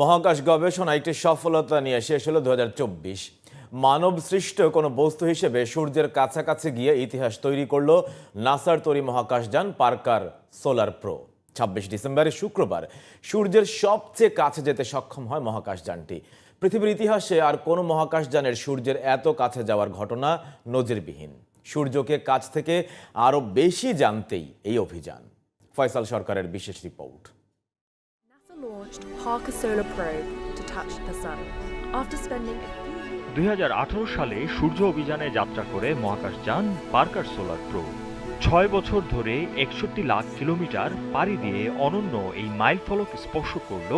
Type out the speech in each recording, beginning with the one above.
মহাকাশ গবেষণা একটি সফলতা নিয়ে শেষ হলো দু মানব সৃষ্ট কোনো বস্তু হিসেবে সূর্যের কাছাকাছি গিয়ে ইতিহাস তৈরি করল নাসার তৈরি মহাকাশযান পার্কার সোলার প্রো। ছাব্বিশ ডিসেম্বরে শুক্রবার সূর্যের সবচেয়ে কাছে যেতে সক্ষম হয় মহাকাশযানটি। পৃথিবীর ইতিহাসে আর কোনো মহাকাশযানের সূর্যের এত কাছে যাওয়ার ঘটনা নজিরবিহীন। সূর্যকে কাছ থেকে আরও বেশি জানতেই এই অভিযান। ফয়সাল সরকারের বিশেষ report. Launched Parker Solar Probe to touch the sun. After spending a সালে সূর্য অভিযানে যাত্রা করে মহাকাশ যান পার্কার সোলার প্রো ছয় বছর ধরে একষট্টি লাখ কিলোমিটার পাড়ি দিয়ে অনন্য এই মাইল ফলক স্পর্শ করল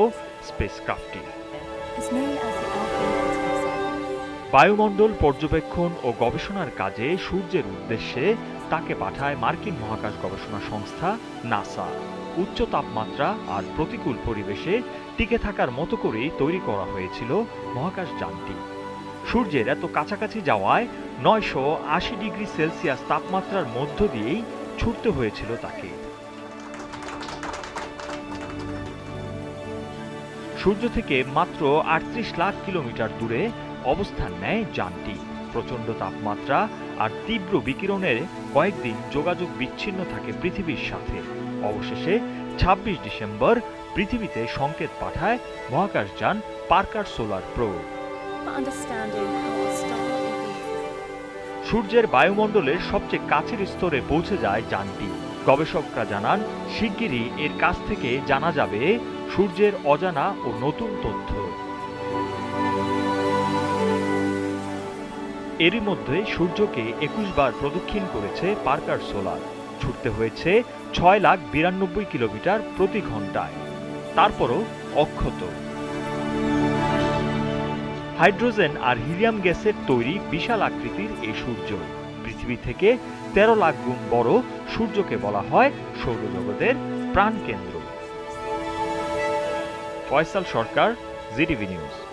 স্পেসক্রাফটটি is বায়ুমণ্ডল পর্যবেক্ষণ ও গবেষণার কাজে সূর্যের উদ্দেশ্যে তাকে পাঠায় মার্কিন মহাকাশ গবেষণা সংস্থা নাসা। উচ্চ তাপমাত্রা আর প্রতিকূল পরিবেশে টিকে থাকার মতো করেই তৈরি করা হয়েছিল মহাকাশ যানটি। সূর্যের এত কাছাকাছি যাওয়ায় নয়শো আশি ডিগ্রি সেলসিয়াস তাপমাত্রার মধ্য দিয়েই ছুটতে হয়েছিল তাকে। সূর্য থেকে মাত্র আটত্রিশ লাখ কিলোমিটার দূরে অবস্থান নেয় যানটি। প্রচণ্ড তাপমাত্রা আর তীব্র বিকিরণের কয়েকদিন যোগাযোগ বিচ্ছিন্ন থাকে পৃথিবীর সাথে। অবশেষে ২৬ ডিসেম্বর পৃথিবীতে সংকেত পাঠায় মহাকাশযান পার্কার সোলার প্রো. সূর্যের বায়ুমণ্ডলের সবচেয়ে কাছের স্তরে পৌঁছে যায় যানটি। গবেষকরা জানান শিগগিরই এর কাছ থেকে জানা যাবে সূর্যের অজানা ও নতুন তথ্য। এরই মধ্যে সূর্যকে একুশ বার প্রদক্ষিণ করেছে পার্কার সোলার। ছুটতে হয়েছে ছয় লাখ বিরানব্বই কিলোমিটার প্রতি ঘন্টায় তারপরও অক্ষত। হাইড্রোজেন আর হিলিয়াম গ্যাসের তৈরি বিশাল আকৃতির এই সূর্য। পৃথিবী থেকে তেরো লাখ গুণ বড় সূর্যকে বলা হয় সৌরজগতের প্রাণকেন্দ্র। Faisal Sarkar, GTV news.